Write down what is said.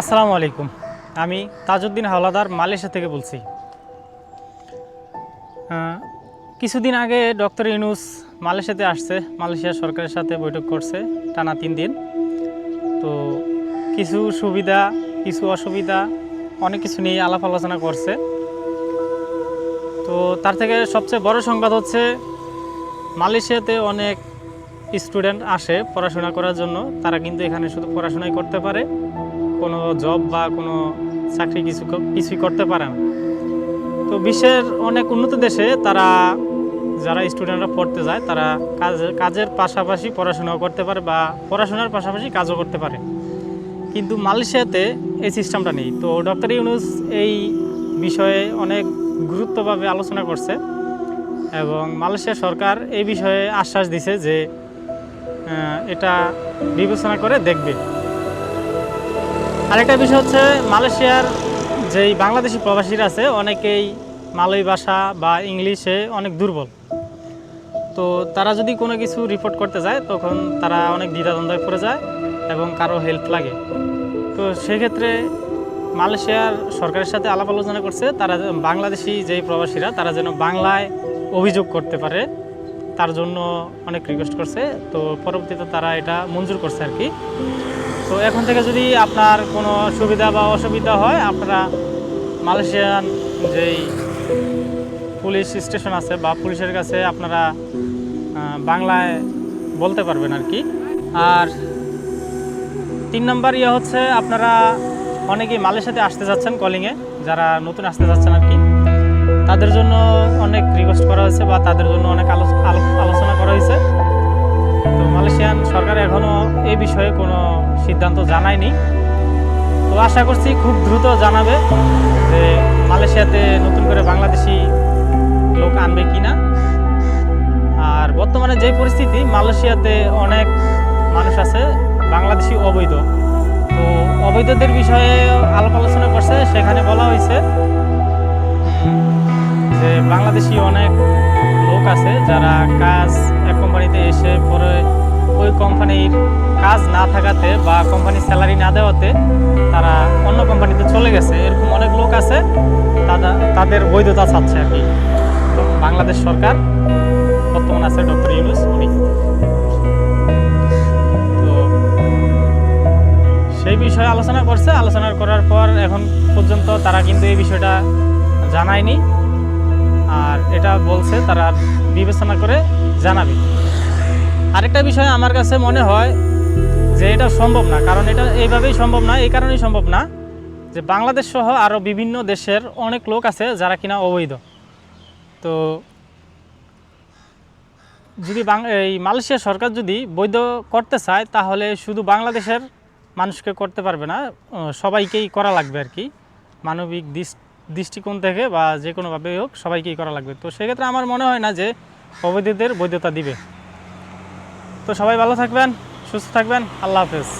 আসসালামু আলাইকুম। আমি তাজউদ্দিন হাওলাদার মালয়েশিয়া থেকে বলছি। কিছুদিন আগে ডক্টর ইউনুস মালয়েশিয়াতে আসছে, মালয়েশিয়া সরকারের সাথে বৈঠক করছে, টানা তিন দিন। তো কিছু সুবিধা, কিছু অসুবিধা, অনেক কিছু নিয়ে আলাপ আলোচনা করছে। তো তার থেকে সবচেয়ে বড় সংবাদ হচ্ছে, মালয়েশিয়াতে অনেক স্টুডেন্ট আসে পড়াশোনা করার জন্য। তারা কিন্তু এখানে শুধু পড়াশোনাই করতে পারে। কোনো জব বা কোনো চাকরি কিছু কিছুই করতে পারে না। তো বিশ্বের অনেক উন্নত দেশে তারা, যারা স্টুডেন্টরা পড়তে যায়, তারা কাজের কাজের পাশাপাশি পড়াশোনাও করতে পারে বা পড়াশোনার পাশাপাশি কাজও করতে পারে। কিন্তু মালয়েশিয়াতে এই সিস্টেমটা নেই। তো ডক্টর ইউনুস এই বিষয়ে অনেক গুরুত্বভাবে আলোচনা করছে এবং মালয়েশিয়া সরকার এই বিষয়ে আশ্বাস দিছে যে এটা বিবেচনা করে দেখবে। আরেকটা বিষয় হচ্ছে মালয়েশিয়ার যেই বাংলাদেশি প্রবাসীরা আছে, অনেকেই মালয় ভাষা বা ইংলিশে অনেক দুর্বল। তো তারা যদি কোনো কিছু রিপোর্ট করতে যায়, তখন তারা অনেক দ্বিধাদ্বন্দ্বে পড়ে যায় এবং কারও হেল্প লাগে। তো সেক্ষেত্রে মালয়েশিয়ার সরকারের সাথে আলাপ আলোচনা করছে, তারা বাংলাদেশি যেই প্রবাসীরা, তারা যেন বাংলায় অভিযোগ করতে পারে। তার জন্য অনেক রিকোয়েস্ট করছে। তো পরবর্তীতে তারা এটা মঞ্জুর করছে আর কি। তো এখন থেকে যদি আপনার কোনো সুবিধা বা অসুবিধা হয়, আপনারা মালয়েশিয়ান যেই পুলিশ স্টেশন আছে বা পুলিশের কাছে আপনারা বাংলায় বলতে পারবেন আর কি। আর তিন নম্বর ইয়ে হচ্ছে, আপনারা অনেকেই মালয়েশিয়াতে আসতে যাচ্ছেন কলিংয়ে যারা নতুন আসতে যাচ্ছেন আর কি। তাদের জন্য অনেক রিকোয়েস্ট করা হয়েছে বা তাদের জন্য অনেক আলো- আলো- আলোচনা করা হয়েছে। তো মালয়েশিয়ান সরকার এখনও এই বিষয়ে কোনো সিদ্ধান্ত জানায়নি। তো আশা করছি খুব দ্রুত জানাবে যে মালয়েশিয়াতে নতুন করে বাংলাদেশি লোক আনবে কি না আর বর্তমানে যে পরিস্থিতি, মালয়েশিয়াতে অনেক মানুষ আছে, বাংলাদেশি অবৈধ। তো অবৈধদের বিষয়ে আলাপ আলোচনা করছে, সেখানে বলা হয়েছে বাংলাদেশি অনেক লোক আছে যারা কাজ এক কোম্পানিতে এসে পরে ওই কোম্পানির কাজ না থাকাতে বা কোম্পানি স্যালারি না দেওয়াতে তারা অন্য কোম্পানিতে চলে গেছে। এরকম অনেক লোক আছে তাদের বৈধতা চাচ্ছে আর কি। বাংলাদেশ সরকার বর্তমান আছে ডক্টর ইউনুস, উনি। তো সেই বিষয়ে আলোচনা করছে। আলোচনা করার পর এখন পর্যন্ত তারা কিন্তু এই বিষয়টা জানায়নি। আর এটা বলছে তারা বিবেচনা করে জানাবে। আরেকটা বিষয় আমার কাছে মনে হয় যে এটা সম্ভব না, কারণ এটা এইভাবেই সম্ভব না, এই কারণেই সম্ভব না যে বাংলাদেশ সহ আরও বিভিন্ন দেশের অনেক লোক আছে যারা কিনা অবৈধ। তো যদি এই মালয়েশিয়া সরকার যদি বৈধ করতে চায়, তাহলে শুধু বাংলাদেশের মানুষকে করতে পারবে না সবাইকেই করা লাগবে আর কি। মানবিক দৃষ- দৃষ্টিকোণ থেকে বা যে কোনোভাবে হোক সবাইকেই করা লাগবে। তো সেক্ষেত্রে আমার মনে হয় না যে অবৈধদের বৈধতা দিবে। তো সবাই ভালো থাকবেন, সুস্থ থাকবেন, আল্লাহ হাফেজ।